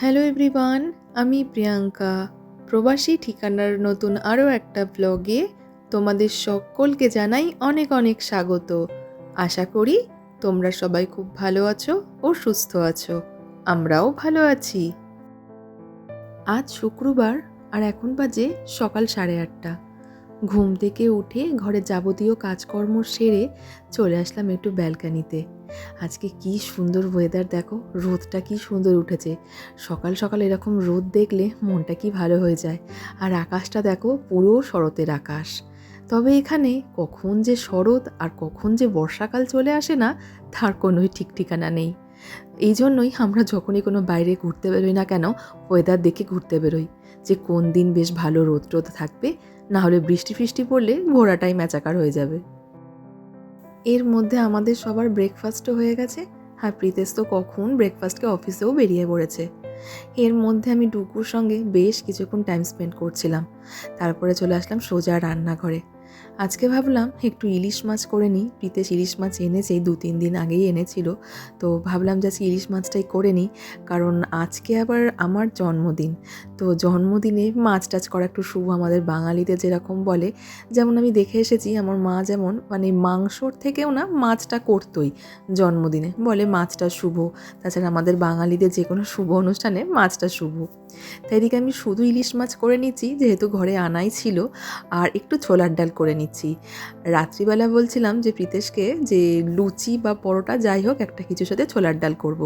Hello everyone আমি প্রিয়াঙ্কা। প্রবাসী ঠিকানার নতুন আরও একটা ব্লগে তোমাদের সকলকে জানাই অনেক অনেক স্বাগত। আশা করি তোমরা সবাই খুব ভালো আছো ও সুস্থ আছো। আমরাও ভালো আছি। আজ শুক্রবার আর এখন বাজে সকাল সাড়ে আটটা। ঘুম থেকে উঠে ঘরে যাবতীয় কাজকর্ম সেরে চলে আসলাম একটু ব্যালকানিতে। আজকে কি সুন্দর ওয়েদার দেখো রোদটা কি সুন্দর উঠেছে। সকাল সকাল এরকম রোদ দেখলে মনটা কি ভালো হয়ে যায়। আর আকাশটা দেখো পুরো শরতের আকাশ। তবে এখানে কখন যে শরৎ আর কখন যে বর্ষাকাল চলে আসে না, তার কোনোই ঠিক ঠিকানা নেই। এই জন্যই আমরা যখনই কোনো বাইরে ঘুরতে বেরোই না কেন ওয়েদার দেখে ঘুরতে বেরোই। যে কোন দিন বেশ ভালো রোদ টোদ থাকবে, না হলে বৃষ্টি ফৃষ্টি পড়লে ঘোরাটাই ম্যাচাকার হয়ে যাবে। এর মধ্যে আমাদের সবার ব্রেকফাস্টও হয়ে গেছে। হ্যাঁ প্রীতেশ তো কখন ব্রেকফাস্টকে অফিসেও বেরিয়ে পড়েছে। এর মধ্যে আমি ডুকুর সঙ্গে বেশ কিছুক্ষণ টাইম স্পেন্ড করছিলাম। তারপরে চলে আসলাম সোজা রান্নাঘরে। আজকে ভাবলাম একটু ইলিশ মাছ করে নিই। প্রীতেশ ইলিশ মাছ এনেছে, দু তিন দিন আগেই এনেছিল। তো ভাবলাম যে ইলিশ মাছটাই করে নিই, কারণ আজকে আবার আমার জন্মদিন। তো জন্মদিনে মাছ টাছ করা একটু শুভ। আমাদের বাঙালিদের যেরকম বলে, যেমন আমি দেখে এসেছি, আমার মা যেমন মানে মাংসর থেকেও না মাছটা করতোই জন্মদিনে। বলে মাছটা শুভ। তাছাড়া আমাদের বাঙালিদের যে কোনো শুভ অনুষ্ঠানে মাছটা শুভ। তাই এদিকে আমি শুধু ইলিশ মাছ করে নিচ্ছি, যেহেতু ঘরে আনাই ছিল, আর একটু ছোলার ডাল করে নিচ্ছি। রাত্রিবেলা বলছিলাম যে প্রীতেশকে যে লুচি বা পরোটা যাই হোক, একটা কিছুর সাথে ছোলার ডাল করব।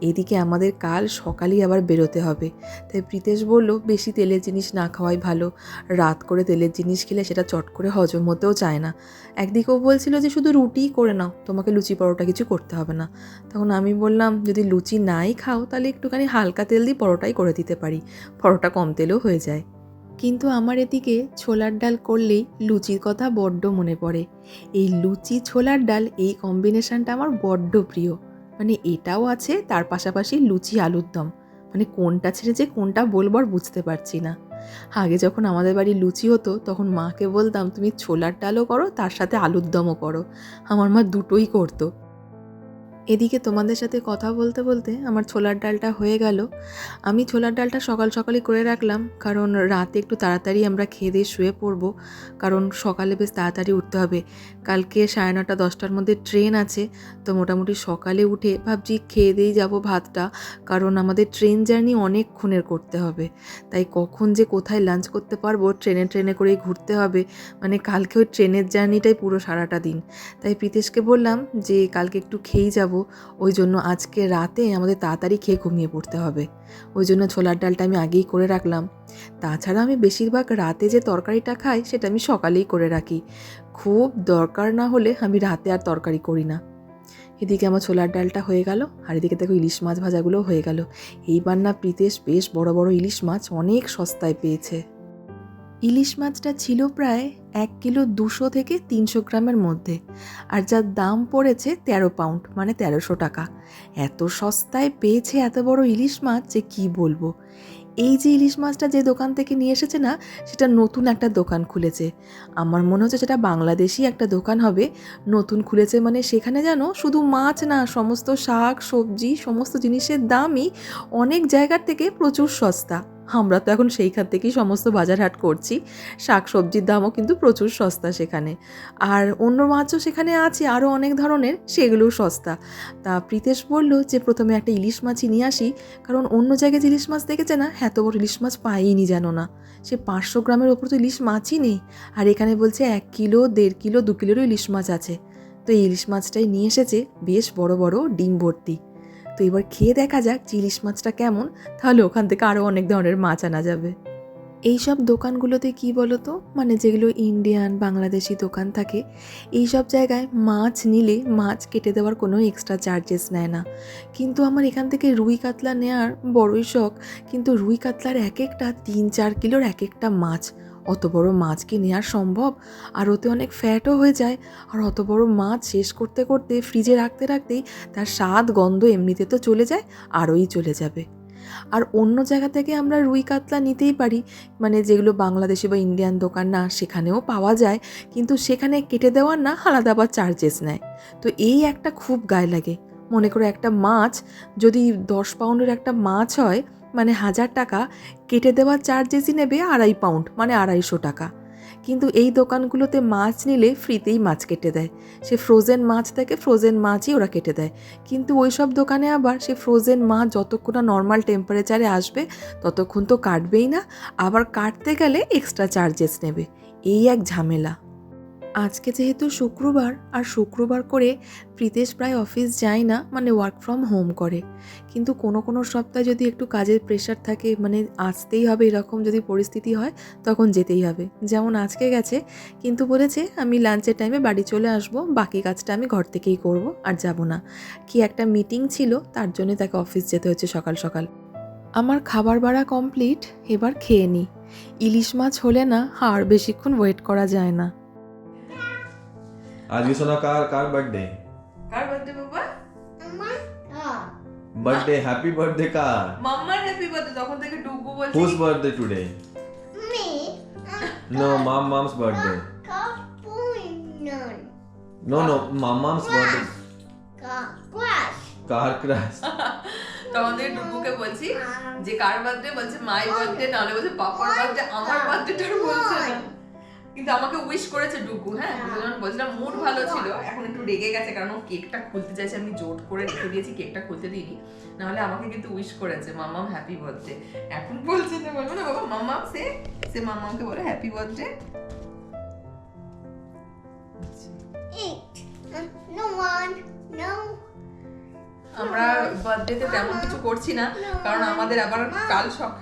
এদিকে আমাদের কাল সকালেই আবার বেরোতে হবে। তাই প্রীতেশ বলল, বেশি তেলের জিনিস না খাওয়াই ভালো। রাত করে তেলের জিনিস খেলে সেটা চট করে হজম হতেও চায় না। একদিকেও বলছিল যে শুধু রুটিই করে নাও, তোমাকে লুচি পরোটা কিছু করতে হবে না। তখন আমি বললাম, যদি লুচি নাই খাও, তাহলে একটুখানি হালকা তেল দিয়ে পরোটাই করে দিতে পারি, পরোটা কম তেলেও হয়ে যায়। কিন্তু আমার এদিকে ছোলার ডাল করলেই লুচির কথা বড্ড মনে পড়ে। এই লুচি, ছোলার ডাল, এই কম্বিনেশনটা আমার বড্ড প্রিয়। মানে এটাও আছে, তার পাশাপাশি লুচি আলুর দম। মানে কোনটা ছেড়ে যে কোনটা বলব আর বুঝতে পারছি না। আগে যখন আমাদের বাড়ি লুচি হতো, তখন মাকে বলতাম, তুমি ছোলার ডালও করো, তার সাথে আলুর দমও করো। আমার মা দুটোই করতো। এদিকে তোমাদের সাথে কথা বলতে বলতে আমার ছোলার ডালটা হয়ে গেল। আমি ছোলার ডালটা সকাল সকালই করে রাখলাম, কারণ রাতে একটু তাড়াতাড়ি আমরা খেয়ে দিয়ে শুয়ে পড়ব, কারণ সকালে বেশ তাড়াতাড়ি উঠতে হবে। কালকে সাড়ে নটা, দশটার মধ্যে ট্রেন আছে, তো মোটামুটি সকালে উঠে ভাবছি খেয়ে দিয়েই যাব ভাতটা, কারণ আমাদের ট্রেন জার্নি অনেকক্ষণের করতে হবে। তাই কখন যে কোথায় লাঞ্চ করতে পারব, ট্রেনে ট্রেনে করেই ঘুরতে হবে। মানে কালকে ওই ট্রেনের জার্নিটাই পুরো সারাটা দিন। তাই প্রীতেশকে বললাম যে কালকে একটু খেয়েই যাব। ওই জন্য আজকে রাতে আমাদের তাড়াতাড়ি খেয়ে ঘুমিয়ে পড়তে হবে। ওই জন্য ছোলার ডালটা আমি আগেই করে রাখলাম। তাছাড়া আমি বেশিরভাগ রাতে যে তরকারিটা খাই, সেটা আমি সকালেই করে রাখি। খুব দরকার না হলে আমি রাতে আর তরকারি করি না। এদিকে আমার ছোলার ডালটা হয়ে গেল, আর এদিকে দেখো ইলিশ মাছ ভাজাগুলো হয়ে গেল। এইবার না প্রীতেশ বেশ বড় বড় ইলিশ মাছ অনেক সস্তায় পেয়েছে। ইলিশ মাছটা ছিল প্রায় এক কিলো দুশো থেকে তিনশো গ্রামের মধ্যে, আর যার দাম পড়েছে তেরো পাউন্ড মানে তেরোশো টাকা। এত সস্তায় পেয়েছে এত বড় ইলিশ মাছ যে কী বলব? এই যে ইলিশ মাছটা যে দোকান থেকে নিয়ে এসেছে না, সেটা নতুন একটা দোকান খুলেছে। আমার মনে হচ্ছে সেটা বাংলাদেশি একটা দোকান হবে। নতুন খুলেছে মানে সেখানে যেন শুধু মাছ না, সমস্ত শাক, সবজি, সমস্ত জিনিসের দামই অনেক জায়গার থেকে প্রচুর সস্তা। আমরা তো এখন সেইখান থেকেই সমস্ত বাজার হাট করছি। শাক সবজির দামও কিন্তু প্রচুর সস্তা সেখানে। আর অন্য মাছও সেখানে আছে, আরও অনেক ধরনের, সেগুলোও সস্তা। তা প্রীতেশ বলল যে, প্রথমে একটা ইলিশ মাছই নিয়ে আসি, কারণ অন্য জায়গায় যে ইলিশ মাছ দেখেছে না, এত বড় ইলিশ মাছ পাইনি যেন না। সে পাঁচশো গ্রামের ওপর তো ইলিশ মাছই নেই, আর এখানে বলছে এক কিলো, দেড় কিলো, দু কিলোরও ইলিশ মাছ আছে। তো এই ইলিশ মাছটাই নিয়ে এসেছে বেশ বড় বড় ডিম ভর্তি। তো এবার খেয়ে দেখা যাক যে ইলিশ মাছটা কেমন, তাহলে ওখান থেকে আরও অনেক ধরনের মাছ আনা যাবে। এই সব দোকানগুলোতে কি বলো তো মানে যেগুলো ইন্ডিয়ান, বাংলাদেশি দোকান থাকে এই সব জায়গায় মাছ নিলে মাছ কেটে দেওয়ার কোনো এক্সট্রা চার্জেস নেয় না। কিন্তু আমার এখান থেকে রুই কাতলা নেওয়ার বড়ই শখ, কিন্তু রুই কাতলার এক একটা, তিন চার কিলোর এক একটা মাছ অত বড় মাছ কি নেওয়ার সম্ভব? আর ওতে অনেক ফ্যাটও হয়ে যায়। আর অত বড় মাছ শেষ করতে করতে ফ্রিজে রাখতে রাখতেই তার স্বাদ, গন্ধ এমনিতে তো চলে যায়, আরোই চলে যাবে। আর অন্য জায়গা থেকে আমরা রুই কাতলা নিতেই পারি। মানে যেগুলো বাংলাদেশে বা ইন্ডিয়ান দোকান না, সেখানেও পাওয়া যায়। কিন্তু সেখানে কেটে দেওয়ার না, আলাদা আবার চার্জেস নেয়। তো এই একটা খুব গায়ে লাগে। মনে করো একটা মাছ, যদি দশ পাউন্ডের একটা মাছ হয় মানে হাজার টাকা, কেটে দেওয়ার চার্জেসই নেবে আড়াই পাউন্ড মানে আড়াইশো টাকা। কিন্তু এই দোকানগুলোতে মাছ নিলে ফ্রিতেই মাছ কেটে দেয়। সে ফ্রোজেন মাছ থেকে ফ্রোজেন মাছই ওরা কেটে দেয়। কিন্তু ওই সব দোকানে আবার সে ফ্রোজেন মাছ যতক্ষণ না নর্মাল টেম্পারেচারে আসবে, ততক্ষণ তো কাটবেই না। আবার কাটতে গেলে এক্সট্রা চার্জেস নেবে। এই এক ঝামেলা। আজকে যেহেতু শুক্রবার, আর শুক্রবার করে প্রীতেশ প্রায় অফিস যায় না মানে ওয়ার্ক ফ্রম হোম করে। কিন্তু কোনো কোনো সপ্তাহে যদি একটু কাজের প্রেশার থাকে মানে আসতেই হবে এরকম যদি পরিস্থিতি হয়, তখন যেতেই হবে। যেমন আজকে গেছে, কিন্তু বলেছে আমি লাঞ্চের টাইমে বাড়ি চলে আসব, বাকি কাজটা আমি ঘর থেকেই করব, আর যাব না। কি একটা মিটিং ছিল, তার জন্য তাকে অফিস যেতে হচ্ছে সকাল সকাল। আমার খাবার বাড়া কমপ্লিট এবার খেয়ে নিই ইলিশ মাছ হলে না, আর বেশিক্ষণ ওয়েট করা যায় না। আজকে শোনা কার কার বার্থডে কার বার্থডে বাবা বার্থডে হ্যাপি বার্থডে কার মাম্মার হ্যাপি বার্থডে তখন থেকে ডুগু বলছে whose birthday today Me? No mom mom's birthday Kapunan. No no mom mom's birthday Grass. কার ক্রাশ তখন থেকে ডুগুকে বলছি যে কার বার্থডে বলছে মাই বার্থডে নাহলে বলছে পাপার বার্থডে আমার বার্থডেটার বলছে না কিন্তু আমাকে উইশ করেছে ডুগু হ্যাঁ? যখন বলছিলাম মুড ভালো ছিল এখন একটু রেগে গেছে কারণ ও কেকটা খুলতে চাইছে আমি জোট করে রেখে দিয়েছি কেকটা খুলতে দিইনি। নাহলে আমাকে কিন্তু উইশ করেছে মাম্মাম হ্যাপি বার্থডে এখন বলছে না বলব না বাবা মাম্মাম সে সে মাম্মামকে বলে হ্যাপি বার্থডে আমরা বার্থডেতে তেমন কিছু করছি না কারণ আমাদের আবার কাল সকাল.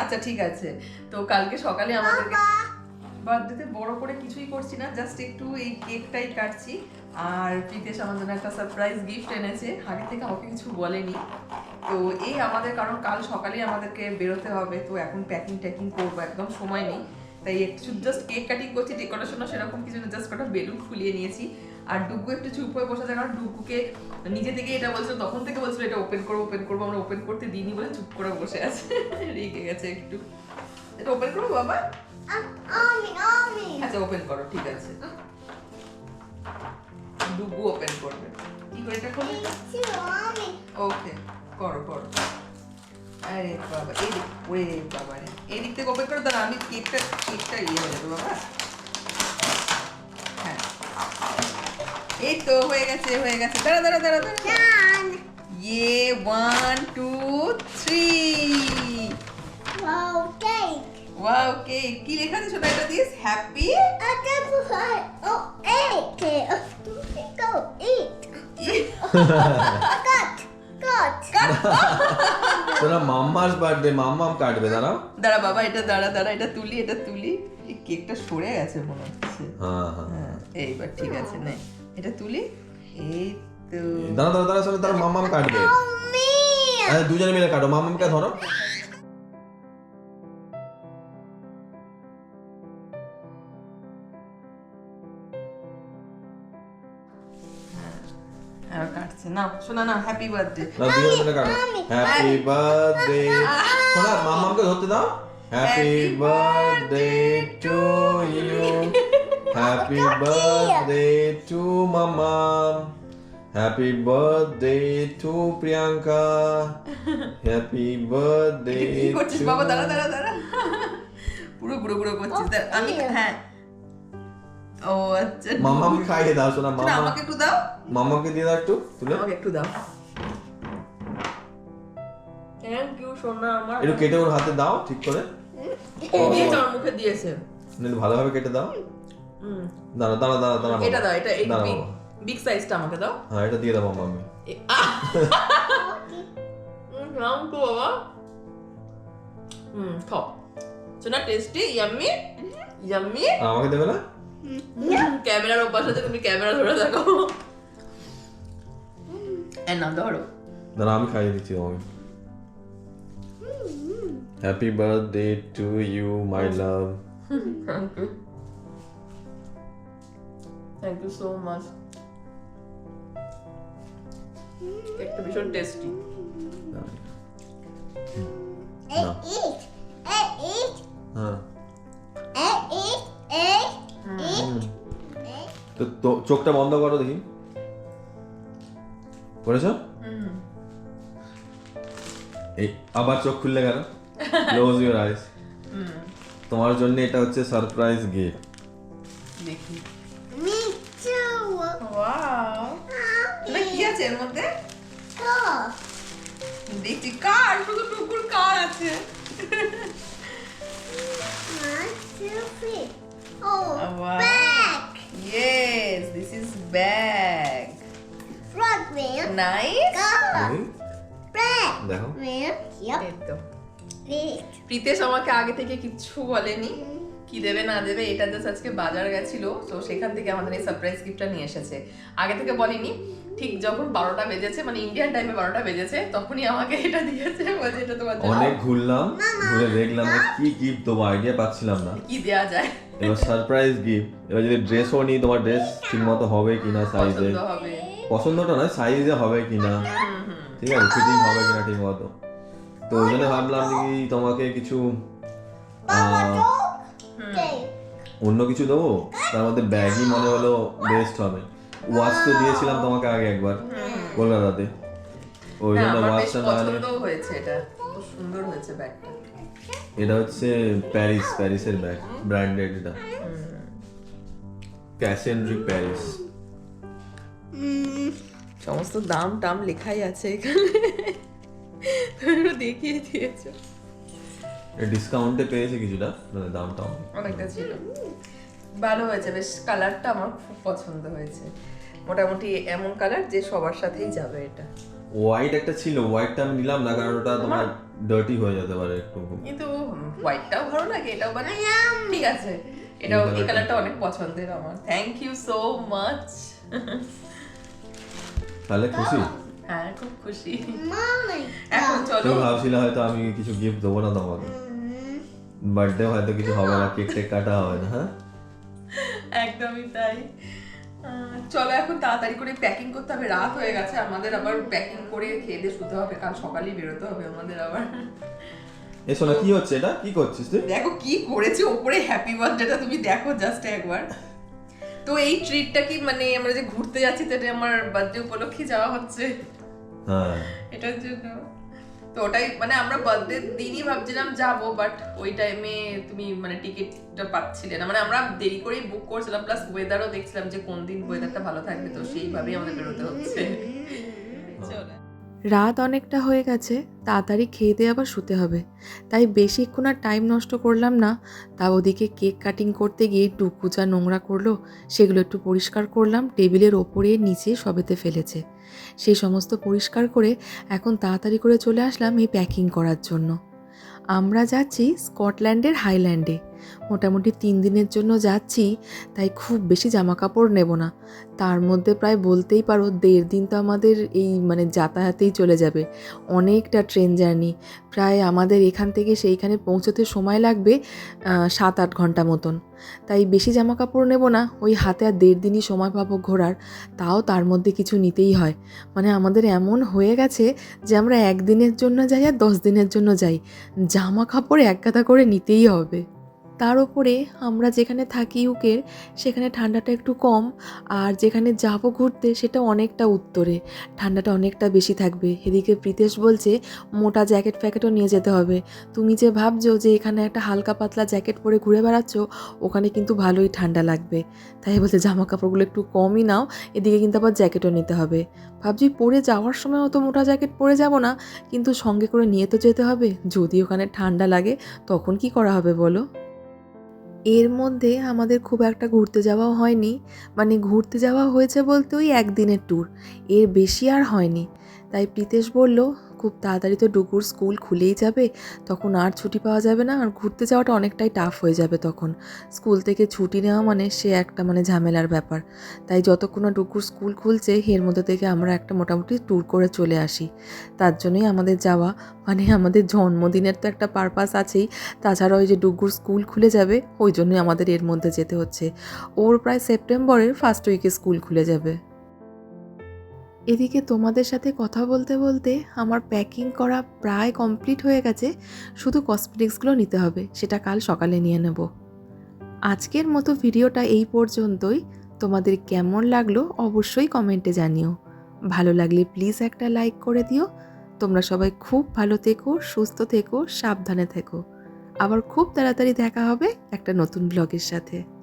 আচ্ছা ঠিক আছে। তো কালকে সকালে আমাদেরকে. বার্থডেতে বড় করে কিছুই করছি না জাস্ট একটু এই কেকটাই কাটছি। আর প্রীতেশ জন্য একটা সারপ্রাইজ গিফট এনেছে আগে থেকে আমাকে কিছু বলেনি। তো এই আমাদের কারণ কাল সকালেই আমাদেরকে বেরোতে হবে তো এখন প্যাকিং ট্যাকিং করব একদম সময় নেই। তাই একটু জাস্ট কেক কাটিং করছি ডেকোরেশনও সেরকম কিছু না জাস্ট কটা বেলুন ফুলিয়ে নিয়েছি। আর ডুগু একটু চুপ হয়ে বসে থাকে ডুগুকে নিজে থেকে এটা বলছিল, তখন থেকে বলছিল, এটা ওপেন করব ওপেন করব, আমরা ওপেন করতে দিইনি বলে চুপ করে বসে আছে, রেগে গেছে একটু। এটা ওপেন করব, বাবা. আচ্ছা ওপেন করো, ঠিক আছে। ডুগু ওপেন করবে। কি করে এটা করবে. ওকে করো করো। আরে বাবা, এই ওরে বাবা রে। এই দিক থেকে ওপেন করো দাঁড়া আমি কেকটা কেকটা ইয়ে হয়ে যাবে, বাবা। এই তো হয়ে গেছে হয়ে গেছে। দাঁড়া দাঁড়া দাঁড়া দাঁড়া. ইয়ে one two three. Wow cake কি লেখা আছে শোনা এটা দিস হ্যাপি. তোরা মাম্মাস বার্থডে মাম্মাম কাটবে দাঁড়াও। দাঁড়া বাবা এটা দাঁড়া দাঁড়া এটা তুলি এটা তুলি। এই কেকটা সরে গেছে মনে হচ্ছে। হ্যাঁ হ্যাঁ। হ্যাঁ এইবার ঠিক আছে নে এটা তুলি। এই তো। দাঁড়া দাঁড়া দাঁড়া শোনো তারা মাম্মাম কাটবে। আরে দুজনে মিলে কাটো। মাম্মামকে ধরো। আর কাটছে। না শোনা না হ্যাপি বার্থডে না দুজনে মিলে কাটো। হ্যাপি বার্থডে শোনা মাম্মামকে ধরতে দাও। Happy birthday to you happy birthday to মাম্মাম happy birthday to Priyanka happy birthday কি করছিস বাবা দাঁড়া দাঁড়া দাঁড়া পুরো পুরো পুরো করছিস আমি হ্যাঁ ও আচ্ছা মাম্মামকে খাইয়ে দাও শোনা মাম্মা আমাকে একটু দাও মাম্মাকে দিয়ে দাও একটু তুলে আমাকে একটু দাও থ্যাংক ইউ সোনা আমার একটু কেটে ওর হাতে দাও ঠিক করে দিয়েছে আমার মুখে দিয়েছে নিলে ভালোভাবে কেটে দাও হুম। দাঁড়া দাঁড়া দাঁড়া দাঁড়া এটা দাও এটা এই বিগ বিগ সাইজটা আমাকে দাও। হ্যাঁ এটা দিয়ে দাও আহ! হুম, নাম তো বাবা। হুম খাও। শোনা টেস্টি ইয়াম্মি ইয়াম্মি আমাকে দেবে না? ক্যামেরার ওপাশে তুমি ক্যামেরা ধরে দেখো। এর নাম ধরো দাঁড়া আমি খাইয়ে দিচ্ছি তোমাকে happy birthday to you my love thank you thank you so much একটা ভীষণ টেস্টি. হ্যাঁ। তো- চোখটা বন্ধ করো দেখি। করেছ? এই আবার চোখ খুললে গেল ক্লোজ ইউর আইস তোমার জন্য এটা হচ্ছে সারপ্রাইজ গিফট দেখি Me too. ওয়াও এটা কি আছে এর মধ্যে. দেখছি কার? শুধু টুকুর কার আছে? Bag. Frog Go. Bag. দেখো. Yep. প্রীতেশ আমাকে আগে থেকে কিচ্ছু বলেনি। কি দেবে না দেবে এটা জাস্ট আজকে বাজার গেছিল। তো সেখান থেকে আমাদের এই সারপ্রাইজ গিফটটা নিয়ে এসেছে। আগে থেকে বলিনি। ঠিক যখন বারোটা বেজেছে মানে ইন্ডিয়ান টাইমে বারোটা বেজেছে তখনই আমাকে এটা দিয়েছে বলছে এটা তোমার অনেক ঘুরলাম ঘুরে দেখলাম কি গিফট দেবো আইডিয়া পাচ্ছিলাম না। কি দেওয়া যায়? এবার সারপ্রাইজ গিফট এবার যদি ড্রেসও নিই তোমার ড্রেস ঠিক মতো হবে কিনা সাইজে পছন্দ পছন্দটা নয় সাইজে হবে কিনা? ঠিক আছে ফিটিং হবে কিনা ঠিক মতো? তো ওই জন্য ভাবলাম যে কি তোমাকে কিছু অন্য কিছু দেবো? তার মধ্যে ব্যাগই মনে হলো বেস্ট হবে। ওয়াচ তো দিয়েছিলাম তোমাকে আগে একবার। কলকাতাতে ওই হ্যাঁ জন্য ওয়াচটা না হয়েছে এটা। খুব সুন্দর হয়েছে ব্যাগটা। এটা হচ্ছে প্যারিস প্যারিসের ব্যাগ ব্র্যান্ডেড এটা। ক্যাসেন্ড্রিক প্যারিস সমস্ত দাম টাম লেখাই আছে এখানে। দেখিয়ে দিয়েছ। ডিসকাউন্টে পেয়েছে কিছুটা মানে দামটা অনেক। অনেকটা ছিল। ভালো হয়েছে বেশ কালারটা আমার খুব পছন্দ হয়েছে। মোটামুটি এমন কালার যে সবার সাথেই যাবে এটা। হোয়াইট একটা ছিল হোয়াইটটা আমি নিলাম না কারণ ওটা তোমার ডার্টি হয়ে যেতে পারে একটু। কিন্তু হোয়াইটটাও ভালো লাগে এটাও মানে ঠিক আছে। এটাও এই কালারটা অনেক পছন্দের আমার। থ্যাংক ইউ সো মাচ তাহলে খুশি? হ্যাঁ খুব খুশি। এখন চলো। তুমি ভাবছিলে হয়তো আমি কিছু গিফট দেবো না তোমাকে। বার্থডে হয়তো কিছু হবে না কেক টেক কাটা হবে না হ্যাঁ? একদমই তাই। চলো এখন তাড়াতাড়ি করে প্যাকিং করতে হবে। রাত হয়ে গেছে আমাদের আবার প্যাকিং করে খেয়ে দিয়ে শুতে হবে। কাল সকালেই বেরোতে হবে আমাদের আবার। এ শোনা কি হচ্ছে এটা? কি করছিস তুই? দেখো কি করেছে ওপরে হ্যাপি বার্থডেটা তুমি দেখো জাস্ট একবার। তো এই ট্রিটটা কি মানে আমরা যে ঘুরতে যাচ্ছি এটা আমার বার্থডে উপলক্ষে যাওয়া হচ্ছে। হ্যাঁ। এটার জন্য। তো ওটাই মানে আমরা বার্থডে দিনই ভাবছিলাম যাব বাট ওই টাইমে তুমি মানে টিকিটটা পাচ্ছিলে না। মানে আমরা দেরি করেই বুক করছিলাম প্লাস ওয়েদারও দেখছিলাম যে কোন দিন ওয়েদারটা ভালো থাকবে তো সেইভাবেই আমাদের বেরোতে হচ্ছে। চলো। রাত অনেকটা হয়ে গেছে, তাড়াতাড়ি খেয়ে দিয়ে আবার শুতে হবে। তাই বেশিক্ষণ আর টাইম নষ্ট করলাম না। তা ওদিকে কেক কাটিং করতে গিয়ে টুকু যা নোংরা করল, সেগুলো একটু পরিষ্কার করলাম, টেবিলের ওপরে নিচে সবেতে ফেলেছে। সেই সমস্ত পরিষ্কার করে এখন তাড়াতাড়ি করে চলে আসলাম এই প্যাকিং করার জন্য। আমরা যাচ্ছি স্কটল্যান্ডের হাইল্যান্ডে। মোটামুটি তিন দিনের জন্য যাচ্ছি, তাই খুব বেশি জামা কাপড় নেব না। তার মধ্যে প্রায় বলতেই পারো দেড় দিন তো আমাদের এই মানে যাতায়াতেই চলে যাবে। অনেকটা ট্রেন জার্নি। প্রায় আমাদের এখান থেকে সেইখানে পৌঁছতে সময় লাগবে সাত আট ঘণ্টা মতন। তাই বেশি জামা কাপড় নেব না, ওই হাতে আর দেড় দিনই সময় পাবো ঘোরার। তাও তার মধ্যে কিছু নিতেই হয়। মানে আমাদের এমন হয়ে গেছে যে আমরা একদিনের জন্য যাই আর দশ দিনের জন্য যাই। জামা কাপড় এক গাদা করে নিতেই হবে। তার উপরে আমরা যেখানে থাকি ইউকের সেখানে ঠান্ডাটা একটু কম আর যেখানে যাব ঘুরতে সেটা অনেকটা উত্তরে। ঠান্ডাটা অনেকটা বেশি থাকবে। এদিকে প্রীতেশ বলছে, মোটা জ্যাকেট ফ্যাকেটও নিয়ে যেতে হবে। তুমি যে ভাবছ যে এখানে একটা হালকা পাতলা জ্যাকেট পরে ঘুরে বেড়াচ্ছ, ওখানে কিন্তু ভালোই ঠান্ডা লাগবে। তাই বলছে জামা কাপড়গুলো একটু কমই নাও, এদিকে কিন্তু আবার জ্যাকেটও নিতে হবে। ভাবছি পরে যাওয়ার সময় অত মোটা জ্যাকেট পরে যাব না, কিন্তু সঙ্গে করে নিয়ে তো যেতে হবে। যদি ওখানে ঠান্ডা লাগে, তখন কি করা হবে বলো? এর মধ্যে আমাদের খুব একটা ঘুরতে যাওয়াও হয়নি। মানে ঘুরতে যাওয়া হয়েছে বলতে ওই একদিনের ট্যুর এর বেশি আর হয়নি। তাই প্রীতেশ বলল খুব তাড়াতাড়ি তো ডুকুর স্কুল খুলেই যাবে, তখন আর ছুটি পাওয়া যাবে না, আর ঘুরতে যাওয়াটা অনেকটাই টাফ হয়ে যাবে তখন। স্কুল থেকে ছুটি নেওয়া মানে সে একটা মানে ঝামেলার ব্যাপার। তাই যতক্ষণ না ডুকুর স্কুল খুলছে, এর মধ্যে থেকে আমরা একটা মোটামুটি ট্যুর করে চলে আসি। তার জন্যই আমাদের যাওয়া মানে আমাদের জন্মদিনের তো একটা পারপাস আছেই। তাছাড়া ওই যে ডুগুর স্কুল খুলে যাবে, ওই জন্যই আমাদের এর মধ্যে যেতে হচ্ছে। ওর প্রায় সেপ্টেম্বরের ফার্স্ট উইকে স্কুল খুলে যাবে। এদিকে তোমাদের সাথে কথা বলতে বলতে আমার প্যাকিং করা প্রায় কমপ্লিট হয়ে গেছে। শুধু কসমেটিক্সগুলো নিতে হবে, সেটা কাল সকালে নিয়ে নেব। আজকের মতো ভিডিওটা এই পর্যন্তই। তোমাদের কেমন লাগল অবশ্যই কমেন্টে জানিও। ভালো লাগলে প্লিজ একটা লাইক করে দিও। তোমরা সবাই খুব ভালো থেকো, সুস্থ থেকো, সাবধানে থেকো। আবার খুব তাড়াতাড়ি দেখা হবে একটা নতুন ব্লগের সাথে।